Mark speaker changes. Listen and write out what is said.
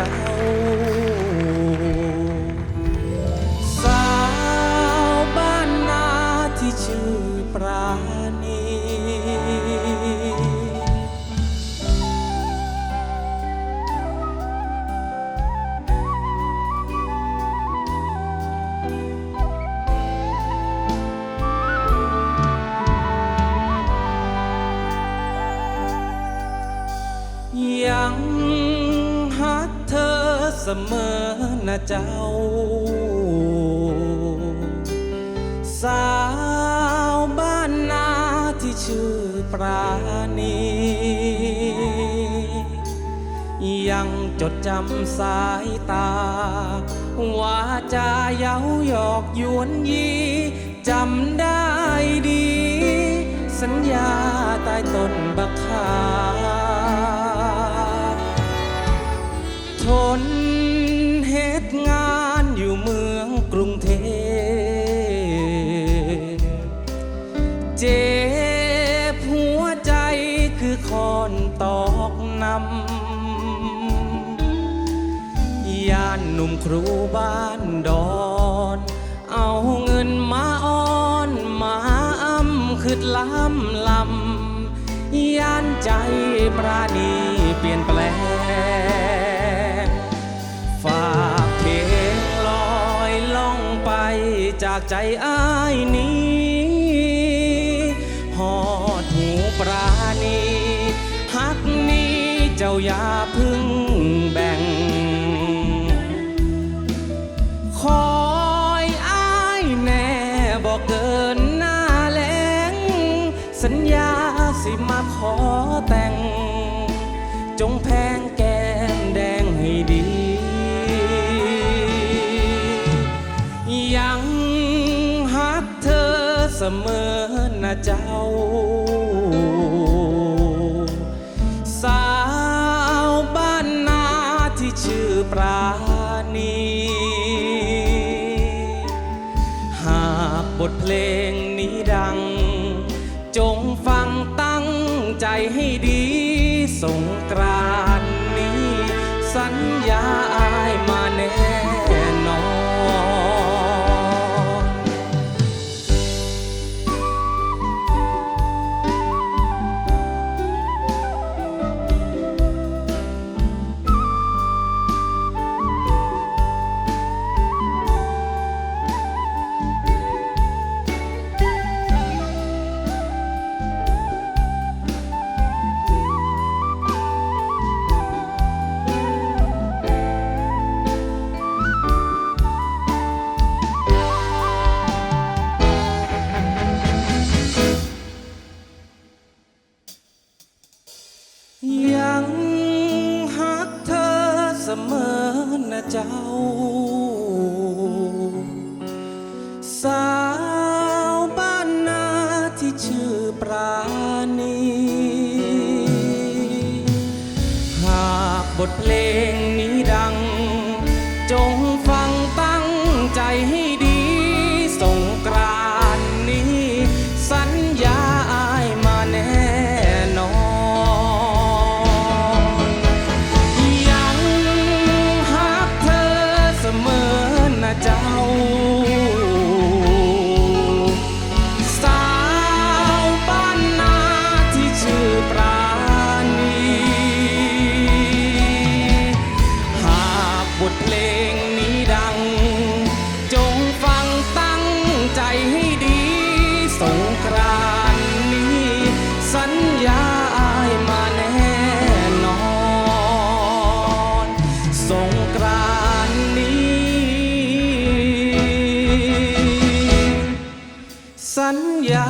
Speaker 1: Дякую. เสมอนะเจ้า สาวบ้านนาที่ชื่อปราณี ยังจดจำสายตาว่าจาเย้าหยอกยวนยีจำได้ดี สัญญาใต้ต้นบักคาทน นตอกนำย่านหนุ่มครูบ้านดอน เอาเงินมาอ้อนมาอ้ำคืดล้ำลำย่านใจปราณีเปลี่ยนแปลงฝากเพลงลอยล่องไปจากใจอ้ายนี้ เจ้าอย่าพึ่งแบ่ง คอยอ้ายแน่บอกเกินหน้าแลงสัญญาสิมาขอแต่ง จงแพงแก้มแดงให้ดี ยังฮักเธอเสมอนะเจ้า บทเพลงนี้ดัง จงฟังตั้งใจให้ดีสงกรานนี้ สัญญาอายมาแน่ เจ้า สาวบ้านนาที่ชื่อปราณี หากบทเพลง สงกรานนี้ สัญญา